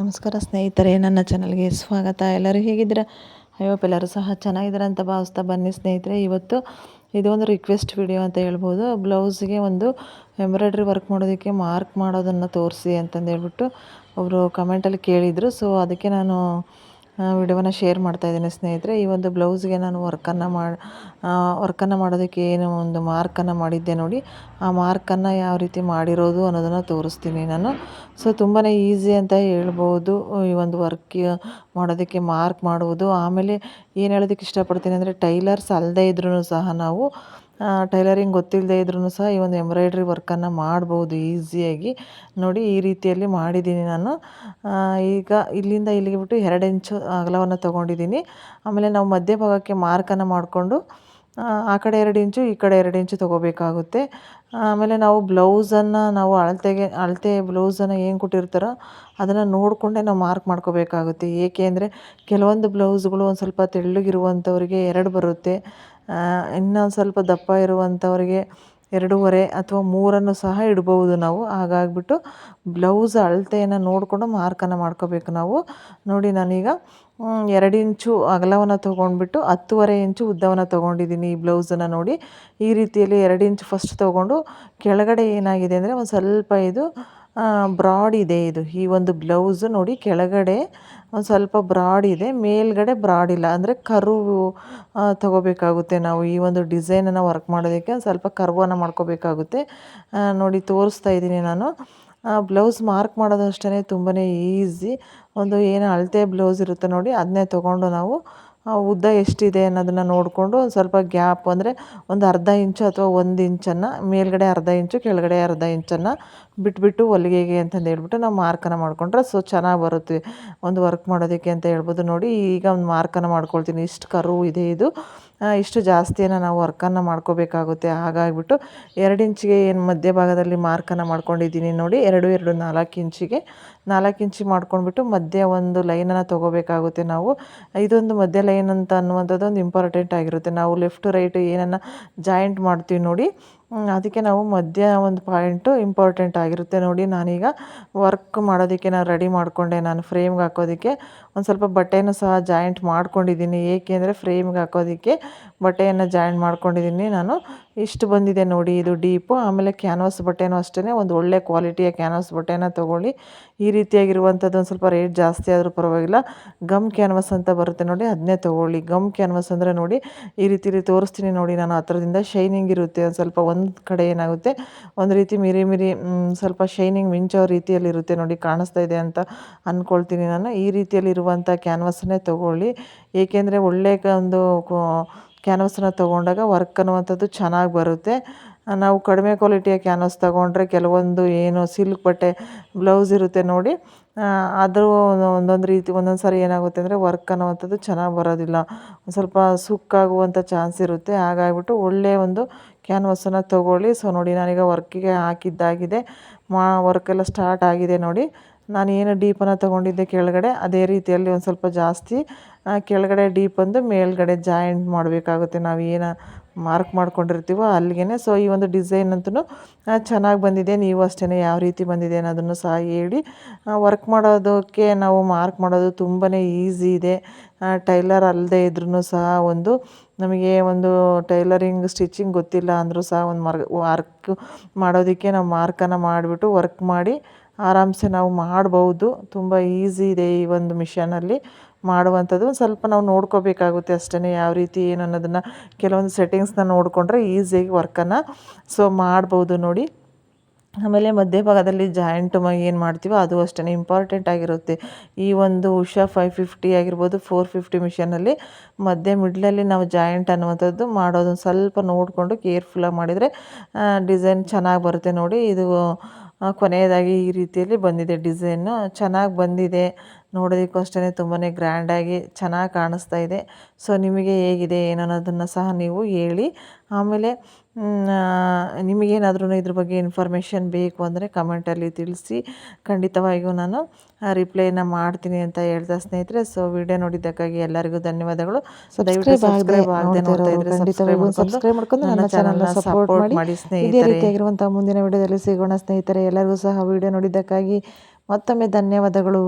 ನಮಸ್ಕಾರ ಸ್ನೇಹಿತರೆ, ನನ್ನ ಚಾನಲ್ಗೆ ಸ್ವಾಗತ. ಎಲ್ಲರೂ ಹೇಗಿದ್ದೀರಾ? ಅಯ್ಯೋ ಎಲ್ಲರೂ ಸಹ ಚೆನ್ನಾಗಿದ್ದೀರಾ ಅಂತ ಭಾವಿಸ್ತಾ ಬನ್ನಿ ಸ್ನೇಹಿತರೆ. ಇವತ್ತು ಇದು ಒಂದು ರಿಕ್ವೆಸ್ಟ್ ವಿಡಿಯೋ ಅಂತ ಹೇಳ್ಬೋದು. ಬ್ಲೌಸ್ಗೆ ಒಂದು ಎಂಬ್ರಾಯ್ಡ್ರಿ ವರ್ಕ್ ಮಾಡೋದಕ್ಕೆ ಮಾರ್ಕ್ ಮಾಡೋದನ್ನು ತೋರಿಸಿ ಅಂತಂದು ಹೇಳ್ಬಿಟ್ಟು ಒಬ್ಬರು ಕಮೆಂಟಲ್ಲಿ ಕೇಳಿದರು. ಸೊ ಅದಕ್ಕೆ ನಾನು ವಿಡಿಯೋನ ಶೇರ್ ಮಾಡ್ತಾ ಇದ್ದೀನಿ ಸ್ನೇಹಿತರೆ. ಈ ಒಂದು ಬ್ಲೌಸ್ಗೆ ನಾನು ವರ್ಕನ್ನು ಮಾಡಿ ವರ್ಕನ್ನು ಮಾಡೋದಕ್ಕೆ ಏನು ಒಂದು ಮಾರ್ಕನ್ನು ಮಾಡಿದ್ದೆ ನೋಡಿ. ಆ ಮಾರ್ಕನ್ನು ಯಾವ ರೀತಿ ಮಾಡಿರೋದು ಅನ್ನೋದನ್ನು ತೋರಿಸ್ತೀನಿ ನಾನು. ಸೊ ತುಂಬಾ ಈಸಿ ಅಂತ ಹೇಳ್ಬೋದು ಈ ಒಂದು ವರ್ಕ್ ಮಾಡೋದಕ್ಕೆ, ಮಾರ್ಕ್ ಮಾಡುವುದು. ಆಮೇಲೆ ಏನು ಹೇಳೋದಕ್ಕೆ ಇಷ್ಟಪಡ್ತೀನಿ ಅಂದರೆ ಟೈಲರ್ಸ್ ಅಲ್ಲದೇ ಇದ್ರೂ ಸಹ ನಾವು ಟೈಲರಿಂಗ್ ಗೊತ್ತಿಲ್ಲದೆ ಇದ್ರೂ ಸಹ ಈ ಒಂದು ಎಂಬ್ರಾಯ್ಡ್ರಿ ವರ್ಕನ್ನು ಮಾಡ್ಬೋದು ಈಸಿಯಾಗಿ. ನೋಡಿ, ಈ ರೀತಿಯಲ್ಲಿ ಮಾಡಿದ್ದೀನಿ ನಾನು. ಈಗ ಇಲ್ಲಿಂದ ಇಲ್ಲಿಗೆ ಬಿಟ್ಟು ಎರಡು ಇಂಚು ಅಗಲವನ್ನು ತೊಗೊಂಡಿದ್ದೀನಿ. ಆಮೇಲೆ ನಾವು ಮಧ್ಯಭಾಗಕ್ಕೆ ಮಾರ್ಕನ್ನು ಮಾಡಿಕೊಂಡು ಆ ಕಡೆ ಎರಡು ಇಂಚು, ಈ ಕಡೆ ಎರಡು ಇಂಚು ತೊಗೋಬೇಕಾಗುತ್ತೆ. ಆಮೇಲೆ ನಾವು ಬ್ಲೌಸನ್ನು, ನಾವು ಅಳತೆಗೆ, ಅಳತೆ ಬ್ಲೌಸನ್ನು ಏನು ಕೊಟ್ಟಿರ್ತಾರೋ ಅದನ್ನು ನೋಡಿಕೊಂಡೇ ನಾವು ಮಾರ್ಕ್ ಮಾಡ್ಕೋಬೇಕಾಗುತ್ತೆ. ಏಕೆ ಅಂದರೆ, ಕೆಲವೊಂದು ಬ್ಲೌಸ್ಗಳು ಒಂದು ಸ್ವಲ್ಪ ತೆಳ್ಳಗಿರುವಂಥವ್ರಿಗೆ ಎರಡು ಬರುತ್ತೆ. ಇನ್ನೊಂದು ಸ್ವಲ್ಪ ದಪ್ಪ ಇರುವಂಥವ್ರಿಗೆ ಎರಡೂವರೆ ಅಥವಾ ಮೂರನ್ನು ಸಹ ಇಡ್ಬೋದು ನಾವು. ಹಾಗಾಗ್ಬಿಟ್ಟು ಬ್ಲೌಸ್ ಅಳತೆಯನ್ನು ನೋಡಿಕೊಂಡು ಮಾರ್ಕನ್ನು ಮಾಡ್ಕೋಬೇಕು ನಾವು. ನೋಡಿ ನಾನೀಗ ಎರಡು ಇಂಚು ಅಗಲವನ್ನು ತೊಗೊಂಡ್ಬಿಟ್ಟು ಹತ್ತುವರೆ ಇಂಚು ಉದ್ದವನ್ನು ತೊಗೊಂಡಿದ್ದೀನಿ ಈ ಬ್ಲೌಸನ್ನು ನೋಡಿ. ಈ ರೀತಿಯಲ್ಲಿ ಎರಡು ಇಂಚು ಫಸ್ಟ್ ತೊಗೊಂಡು ಕೆಳಗಡೆ ಏನಾಗಿದೆ ಅಂದರೆ ಒಂದು ಸ್ವಲ್ಪ ಇದು ಬ್ರಾಡ್ ಇದೆ ಇದು. ಈ ಒಂದು ಬ್ಲೌಸ್ ನೋಡಿ ಕೆಳಗಡೆ ಒಂದು ಸ್ವಲ್ಪ ಬ್ರಾಡ್ ಇದೆ, ಮೇಲ್ಗಡೆ ಬ್ರಾಡ್ ಇಲ್ಲ. ಅಂದರೆ ಕರು ತಗೋಬೇಕಾಗುತ್ತೆ ನಾವು. ಈ ಒಂದು ಡಿಸೈನನ್ನು ವರ್ಕ್ ಮಾಡೋದಕ್ಕೆ ಒಂದು ಸ್ವಲ್ಪ ಕರ್ವನ್ನು ಮಾಡ್ಕೋಬೇಕಾಗುತ್ತೆ. ನೋಡಿ ತೋರಿಸ್ತಾ ಇದ್ದೀನಿ ನಾನು. ಬ್ಲೌಸ್ ಮಾರ್ಕ್ ಮಾಡೋದಷ್ಟೇ ತುಂಬಾ ಈಸಿ. ಒಂದು ಏನು ಅಳತೆ ಬ್ಲೌಸ್ ಇರುತ್ತೆ ನೋಡಿ ಅದನ್ನೇ ತೊಗೊಂಡು ನಾವು ಉದ್ದ ಎಷ್ಟಿದೆ ಅನ್ನೋದನ್ನು ನೋಡಿಕೊಂಡು ಒಂದು ಸ್ವಲ್ಪ ಗ್ಯಾಪ್ ಅಂದರೆ ಒಂದು ಅರ್ಧ ಇಂಚು ಅಥವಾ ಒಂದು ಇಂಚನ್ನು, ಮೇಲ್ಗಡೆ ಅರ್ಧ ಇಂಚು, ಕೆಳಗಡೆ ಅರ್ಧ ಇಂಚನ್ನು ಬಿಟ್ಬಿಟ್ಟು ಹೊಲಿಗೆಗೆ ಅಂತಂದು ಹೇಳ್ಬಿಟ್ಟು ನಾವು ಮಾರ್ಕನ್ನು ಮಾಡಿಕೊಂಡ್ರೆ ಸೊ ಚೆನ್ನಾಗಿ ಬರುತ್ತೆ. ಒಂದು ವರ್ಕ್ ಮಾಡೋದಕ್ಕೆ ಅಂತ ಹೇಳ್ಬೋದು ನೋಡಿ, ಈಗ ಒಂದು ಮಾರ್ಕನ್ನು ಮಾಡ್ಕೊಳ್ತೀನಿ. ಇಷ್ಟು ಕರು ಇದೆ ಇದು. ಇಷ್ಟು ಜಾಸ್ತಿಯನ್ನು ನಾವು ವರ್ಕನ್ನು ಮಾಡ್ಕೋಬೇಕಾಗುತ್ತೆ. ಹಾಗಾಗಿಬಿಟ್ಟು ಎರಡು ಇಂಚಿಗೆ ಏನು ಮಧ್ಯಭಾಗದಲ್ಲಿ ಮಾರ್ಕನ್ನು ಮಾಡ್ಕೊಂಡಿದ್ದೀನಿ ನೋಡಿ, ಎರಡು ಎರಡು ನಾಲ್ಕು ಇಂಚಿಗೆ. ನಾಲ್ಕು ಇಂಚಿ ಮಾಡ್ಕೊಂಡ್ಬಿಟ್ಟು ಮಧ್ಯ ಒಂದು ಲೈನನ್ನು ತೊಗೋಬೇಕಾಗುತ್ತೆ ನಾವು. ಇದೊಂದು ಮಧ್ಯ ಲೈನ್ ಅಂತ ಅನ್ನುವಂಥದ್ದು ಒಂದು ಇಂಪಾರ್ಟೆಂಟ್ ಆಗಿರುತ್ತೆ. ನಾವು ಲೆಫ್ಟ್ ರೈಟ್ ಏನನ್ನು ಜಾಯಿಂಟ್ ಮಾಡ್ತೀವಿ ನೋಡಿ. ಅದಕ್ಕೆ ನಾವು ಮಧ್ಯ ಒಂದು ಪಾಯಿಂಟು ಇಂಪಾರ್ಟೆಂಟ್ ಆಗಿರುತ್ತೆ ನೋಡಿ. ನಾನೀಗ ವರ್ಕ್ ಮಾಡೋದಕ್ಕೆ ನಾನು ರೆಡಿ ಮಾಡಿಕೊಂಡೆ. ನಾನು ಫ್ರೇಮ್ಗೆ ಹಾಕೋದಕ್ಕೆ ಒಂದು ಸ್ವಲ್ಪ ಬಟ್ಟೆಯನ್ನು ಸಹ ಜಾಯಿಂಟ್ ಮಾಡ್ಕೊಂಡಿದ್ದೀನಿ. ಏಕೆಂದರೆ ಫ್ರೇಮ್ಗೆ ಹಾಕೋದಕ್ಕೆ ಬಟ್ಟೆಯನ್ನು ಜಾಯಿಂಟ್ ಮಾಡ್ಕೊಂಡಿದ್ದೀನಿ ನಾನು. ಇಷ್ಟು ಬಂದಿದೆ ನೋಡಿ ಇದು ಡೀಪು. ಆಮೇಲೆ ಕ್ಯಾನ್ವಾಸ್ ಬಟ್ಟೆನೂ ಅಷ್ಟೇ ಒಂದು ಒಳ್ಳೆ ಕ್ವಾಲಿಟಿಯ ಕ್ಯಾನ್ವಾಸ್ ಬಟ್ಟೆನ ತೊಗೊಳ್ಳಿ. ಈ ರೀತಿಯಾಗಿರುವಂಥದ್ದು ಒಂದು ಸ್ವಲ್ಪ ರೇಟ್ ಜಾಸ್ತಿ ಆದರೂ ಪರವಾಗಿಲ್ಲ. ಗಮ್ ಕ್ಯಾನ್ವಾಸ್ ಅಂತ ಬರುತ್ತೆ ನೋಡಿ ಅದನ್ನೇ ತೊಗೊಳ್ಳಿ. ಗಮ್ ಕ್ಯಾನ್ವಾಸ್ ಅಂದರೆ ನೋಡಿ, ಈ ರೀತಿಲಿ ತೋರಿಸ್ತೀನಿ ನೋಡಿ, ನಾನು ಹತ್ರದಿಂದ ಶೈನಿಂಗ್ ಇರುತ್ತೆ, ಒಂದು ಸ್ವಲ್ಪ ಒಂದು ಕಡೆ ಏನಾಗುತ್ತೆ, ಒಂದು ರೀತಿ ಮಿರಿ ಮಿರಿ ಸ್ವಲ್ಪ ಶೈನಿಂಗ್ ಮಿಂಚೋ ರೀತಿಯಲ್ಲಿರುತ್ತೆ ನೋಡಿ, ಕಾಣಿಸ್ತಾ ಇದೆ ಅಂತ ಅಂದ್ಕೊಳ್ತೀನಿ ನಾನು. ಈ ರೀತಿಯಲ್ಲಿ ಇರುವಂಥ ಕ್ಯಾನ್ವಾಸನ್ನೇ ತೊಗೊಳ್ಳಿ. ಏಕೆಂದರೆ ಒಳ್ಳೆಯ ಒಂದು ಕ್ಯಾನ್ವಸನ್ನ ತೊಗೊಂಡಾಗ ವರ್ಕ್ ಅನ್ನುವಂಥದ್ದು ಚೆನ್ನಾಗಿ ಬರುತ್ತೆ. ನಾವು ಕಡಿಮೆ ಕ್ವಾಲಿಟಿಯ ಕ್ಯಾನ್ವಸ್ ತೊಗೊಂಡ್ರೆ ಕೆಲವೊಂದು ಏನು ಸಿಲ್ಕ್ ಬಟ್ಟೆ, ಬ್ಲೌಸ್ ಇರುತ್ತೆ ನೋಡಿ ಆದರೂ ಒಂದೊಂದು ರೀತಿ ಒಂದೊಂದು ಸಾರಿ ಏನಾಗುತ್ತೆ ಅಂದರೆ ವರ್ಕ್ ಅನ್ನುವಂಥದ್ದು ಚೆನ್ನಾಗಿ ಬರೋದಿಲ್ಲ. ಒಂದು ಸ್ವಲ್ಪ ಸುಕ್ಕಾಗುವಂಥ ಚಾನ್ಸ್ ಇರುತ್ತೆ. ಹಾಗಾಗಿಬಿಟ್ಟು ಒಳ್ಳೆಯ ಒಂದು ಕ್ಯಾನ್ವಸನ್ನು ತೊಗೊಳ್ಳಿ. ಸೊ, ನೋಡಿ ನಾನೀಗ ವರ್ಕಿಗೆ ಹಾಕಿದ್ದಾಗಿದೆ. ಮಾ ವರ್ಕೆಲ್ಲ ಸ್ಟಾರ್ಟ್ ಆಗಿದೆ ನೋಡಿ. ನಾನು ಏನು ಡೀಪನ್ನು ತೊಗೊಂಡಿದ್ದೆ ಕೆಳಗಡೆ, ಅದೇ ರೀತಿಯಲ್ಲಿ ಒಂದು ಸ್ವಲ್ಪ ಜಾಸ್ತಿ ಕೆಳಗಡೆ ಡೀಪ್ ಮೇಲುಗಡೆ ಮೇಲ್ಗಡೆ ಜಾಯಿಂಟ್ ಮಾಡಬೇಕಾಗುತ್ತೆ. ನಾವು ಏನು ಮಾರ್ಕ್ ಮಾಡ್ಕೊಂಡಿರ್ತೀವೋ ಅಲ್ಲಿಗೆ ಸೊ ಈ ಒಂದು ಡಿಸೈನ್ ಅಂತೂ ಚೆನ್ನಾಗಿ ಬಂದಿದೆ. ನೀವು ಅಷ್ಟೇ ಯಾವ ರೀತಿ ಬಂದಿದೆ ಅನ್ನೋದನ್ನು ಸಹ ಹೇಳಿ. ವರ್ಕ್ ಮಾಡೋದಕ್ಕೆ ನಾವು ಮಾರ್ಕ್ ಮಾಡೋದು ತುಂಬಾ ಈಸಿ ಇದೆ. ಟೈಲರ್ ಅಲ್ಲದೆ ಇದ್ರೂ ಸಹ ಒಂದು, ನಮಗೆ ಒಂದು ಟೈಲರಿಂಗ್, ಸ್ಟಿಚಿಂಗ್ ಗೊತ್ತಿಲ್ಲ ಅಂದರೂ ಸಹ ಒಂದು ಮರ್ ವರ್ಕ್ ಮಾಡೋದಕ್ಕೆ ನಾವು ಮಾರ್ಕನ್ನು ಮಾಡಿಬಿಟ್ಟು ವರ್ಕ್ ಮಾಡಿ ಆರಾಮ್ಸೆ ನಾವು ಮಾಡ್ಬೌದು. ತುಂಬ ಈಸಿ ಇದೆ ಈ ಒಂದು ಮಿಷನಲ್ಲಿ ಮಾಡುವಂಥದ್ದು ಸ್ವಲ್ಪ ನಾವು ನೋಡ್ಕೋಬೇಕಾಗುತ್ತೆ ಅಷ್ಟೇ ಯಾವ ರೀತಿ ಏನು ಅನ್ನೋದನ್ನು ಕೆಲವೊಂದು ಸೆಟ್ಟಿಂಗ್ಸ್ನ ನೋಡಿಕೊಂಡ್ರೆ ಈಸಿಯಾಗಿ ವರ್ಕನ್ನು ಸೊ ಮಾಡ್ಬೋದು ನೋಡಿ. ಆಮೇಲೆ ಮಧ್ಯಭಾಗದಲ್ಲಿ ಜಾಯಿಂಟ್ ಏನು ಮಾಡ್ತೀವೋ ಅದು ಅಷ್ಟೇ ಇಂಪಾರ್ಟೆಂಟ್ ಆಗಿರುತ್ತೆ. ಈ ಒಂದು ಉಷಾ ಫೈವ್ ಫಿಫ್ಟಿ ಆಗಿರ್ಬೋದು ಫೋರ್ ಫಿಫ್ಟಿ ಮಿಷನಲ್ಲಿ ಮಧ್ಯೆ ಮಿಡ್ಲಲ್ಲಿ ನಾವು ಜಾಯಿಂಟ್ ಅನ್ನುವಂಥದ್ದು ಮಾಡೋದು ಸ್ವಲ್ಪ ನೋಡಿಕೊಂಡು ಕೇರ್ಫುಲ್ಲಾಗಿ ಮಾಡಿದರೆ ಡಿಸೈನ್ ಚೆನ್ನಾಗಿ ಬರುತ್ತೆ ನೋಡಿ. ಇದು ಕೊನೆಯದಾಗಿ ಈ ರೀತಿಯಲ್ಲಿ ಬಂದಿದೆ ಡಿಸೈನು ಚೆನ್ನಾಗಿ ಬಂದಿದೆ. ನೋಡೋದಕ್ಕೂ ಅಷ್ಟೇ ತುಂಬಾ ಗ್ರ್ಯಾಂಡಾಗಿ ಚೆನ್ನಾಗಿ ಕಾಣಿಸ್ತಾ ಇದೆ. ಸೊ ನಿಮಗೆ ಹೇಗಿದೆ ಏನನ್ನೋದನ್ನು ಸಹ ನೀವು ಹೇಳಿ. ಆಮೇಲೆ ನಿಮಗೇನಾದ್ರೂ ಇದ್ರ ಬಗ್ಗೆ ಇನ್ಫಾರ್ಮೇಷನ್ ಬೇಕು ಅಂದರೆ ಕಮೆಂಟಲ್ಲಿ ತಿಳಿಸಿ. ಖಂಡಿತವಾಗಿಯೂ ನಾನು ರಿಪ್ಲೈನ ಮಾಡ್ತೀನಿ ಅಂತ ಹೇಳ್ತಾ ಸ್ನೇಹಿತರೆ. ಸೊ ವಿಡಿಯೋ ನೋಡಿದ್ದಕ್ಕಾಗಿ ಎಲ್ಲರಿಗೂ ಧನ್ಯವಾದಗಳು. ಸೊ ದಯವಿಟ್ಟು ಸಬ್ಸ್ಕ್ರೈಬ್ ಆಗದೆ ನೋಡ್ತಾ ಇದ್ರೆ ಸಬ್ಸ್ಕ್ರೈಬ್ ಮಾಡ್ಕೊಂಡು ನನ್ನ ಚಾನಲ್ನ ಸಪೋರ್ಟ್ ಮಾಡಿ. ಸ್ನೇಹಿತರೆ. ರೀತಿಯಾಗಿರುವಂಥ ಮುಂದಿನ ವಿಡಿಯೋದಲ್ಲಿ ಸಿಗೋಣ ಸ್ನೇಹಿತರೆ. ಎಲ್ಲರಿಗೂ ಸಹ ವಿಡಿಯೋ ನೋಡಿದ್ದಕ್ಕಾಗಿ ಮತ್ತೊಮ್ಮೆ ಧನ್ಯವಾದಗಳು.